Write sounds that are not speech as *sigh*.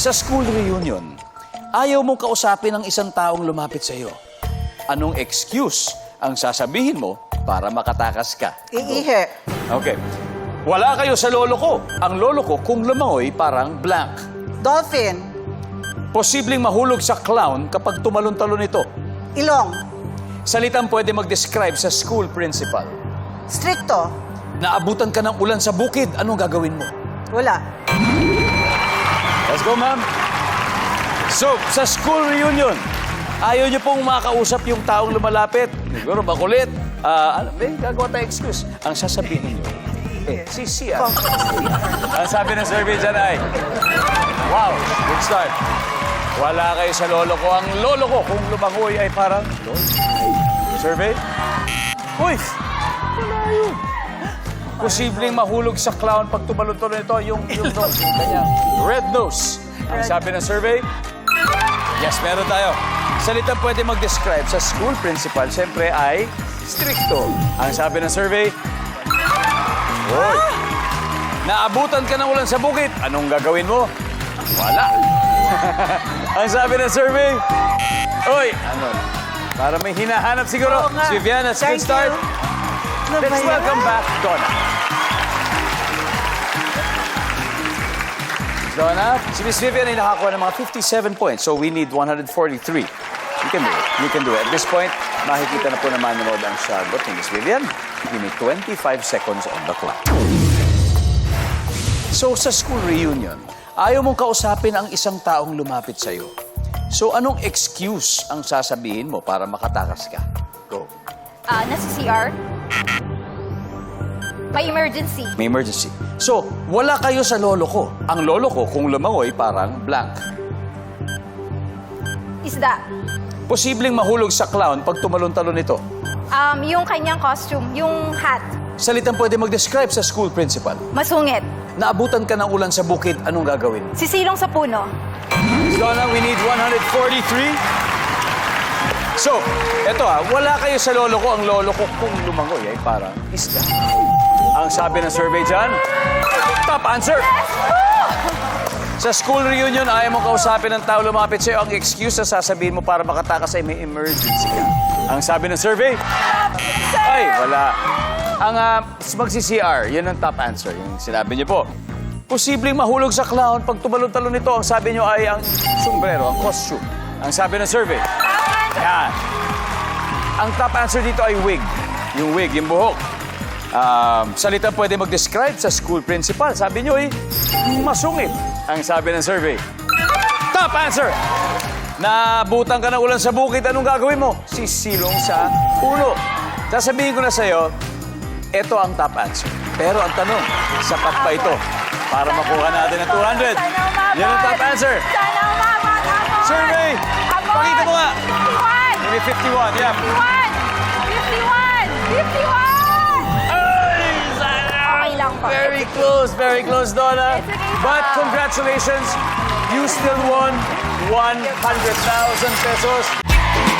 Sa school reunion, ayaw mong kausapin ang isang taong lumapit sa iyo. Anong excuse ang sasabihin mo para makatakas ka? Iihi. Okay. Wala kayo sa lolo ko. Ang lolo ko, kung lumangoy, parang blank. Dolphin. Posibleng mahulog sa clown kapag tumalon-talon ito. Ilong. Salitang pwede mag-describe sa school principal. Stricto. Naabutan ka ng ulan sa bukid, anong gagawin mo? Wala. Let's go, ma'am. So, sa school reunion, ayaw niyo pong makausap yung taong lumalapit. Siguro makulit. Ah, ano, may gagawa tayong excuse. Ang sasabihin niyo, eh, si Sia. Ang sabi ng survey dyan ay, wow, good start. Wala kayo sa lolo ko. Ang lolo ko, kung lumangoy ay parang, survey? Uy, wala yun. Posibleng mahulog sa clown pag tumalon-talon ito yung, yung nose, yung kanyang red nose. Ang sabi ng survey, yes, meron tayo. Salita pwede mag-describe sa school principal, siyempre ay stricto. Ang sabi ng survey, Oy, naabutan ka ng ulan sa bukid, anong gagawin mo? Wala. *laughs* Ang sabi ng survey, Oy, ano? Para may hinahanap siguro. Oo nga. Si Vivian, that's a good Thank start. you. Let's ba yan? welcome back Donna. Donna, si Miss Vivian ay nakakuha ng mga 57 points. So we need 143. You can do it. You can do it. At this point, makikita na po na manonood ang sagot ni Miss Vivian. Give me 25 seconds on the clock. So sa school reunion, ayaw mong kausapin ang isang taong lumapit sa'yo. So anong excuse ang sasabihin mo para makatakas ka? Go. Ah, nasa CR. May emergency. May emergency. So, wala kayo sa lolo ko. Ang lolo ko, kung lumangoy, parang blank. Isda. Posibleng mahulog sa clown pag tumalon-talon ito. Um, yung kanyang costume, yung hat. Salitang pwede mag-describe sa school principal. Masungit. Naabutan ka ng ulan sa bukid, anong gagawin? Sisilong sa puno. Donna, we need 143. So, eto ah, wala kayo sa lolo ko. Ang lolo ko, kung lumangoy, ay parang isda. Ang sabi ng survey dyan, top answer! Sa school reunion, ayaw mo kausapin ng tao lumapit sa'yo. Ang excuse na sasabihin mo para makatakas ay may emergency ka. Ang sabi ng survey, ay, wala. Ang uh, magsi-CR, yun ang top answer. Yung sinabi niyo po. Posibleng mahulog sa clown pag tumalon-talon nito. Ang sabi niyo ay ang sombrero, ang costume. Ang sabi ng survey, yan. Ang top answer dito ay wig. Yung wig, yung buhok. Um, salita pwede mag-describe sa school principal. Sabi niyo ay masungit. Ang sabi ng survey. Top answer! Nabutan ka ng ulan sa bukid, anong gagawin mo? Sisilong sa ulo. Sasabihin ko na sa'yo, ito ang top answer. Pero ang tanong, sapat ba ito para makuha natin ang 200? Yan ang top answer. Sana umabot! Abot! Survey! Pakita mo nga. 51! Maybe 51, yeah. 51! 51! Ay, sayang! Very close, very close, Donna. It's okay po. But congratulations, you still won 100,000 pesos.